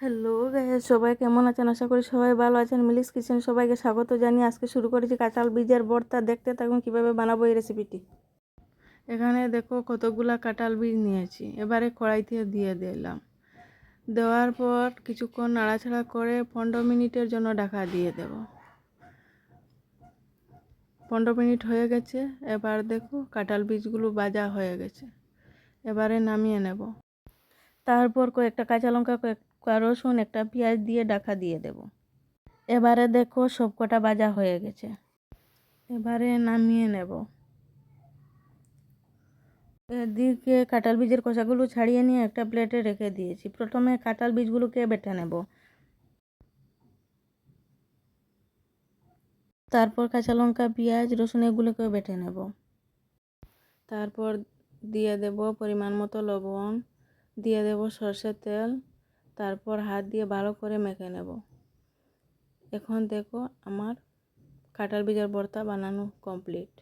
Hello guys সবাই কেমন আছেন? আশা করি সবাই ভালো আছেন। মিলিস কিচেন সবাইকে স্বাগত জানিয়ে আজকে শুরু করেছি কাঁঠাল বীজের ভর্তা দেখতে থাকুন কীভাবে বানাবো এই রেসিপিটি এখানে দেখো কতগুলা কাঁঠাল বীজ নিয়েছি। এবারে কড়াইতে দিয়ে দিলাম। দেওয়ার পর কিছুক্ষণ নাড়াচাড়া করে পনেরো মিনিটের জন্য ঢাকা দিয়ে দেব। পনেরো মিনিট হয়ে গেছে। এবার দেখো কাঁঠাল বীজগুলো বাজা হয়ে গেছে। এবারে নামিয়ে নেব। তারপর কয়েকটা কাঁচা লঙ্কা, কয়েকটা রসুন, একটা পেঁয়াজ দিয়ে ঢাকা দিয়ে দেব। এবারে দেখো সব কটা ভাজা হয়ে গেছে। এবারে নামিয়ে নেব। এদিকে কাঁঠাল বীজের খোসাগুলো ছাড়িয়ে নিয়ে একটা প্লেটে রেখে দিয়েছি। প্রথমে কাঁঠাল বীজগুলোকে বেটে নেব। তারপর কাঁচা লঙ্কা, পেঁয়াজ, রসুন এগুলোকেও বেটে নেব। তারপর দিয়ে দেব পরিমাণ মতো লবণ। দিয়ে দেব সর্ষের তেল, তারপর হাত দিয়ে ভালো করে মেখে নেব। এখন দেখো আমার কাঁঠাল বীজের ভর্তা বানানো কমপ্লিট।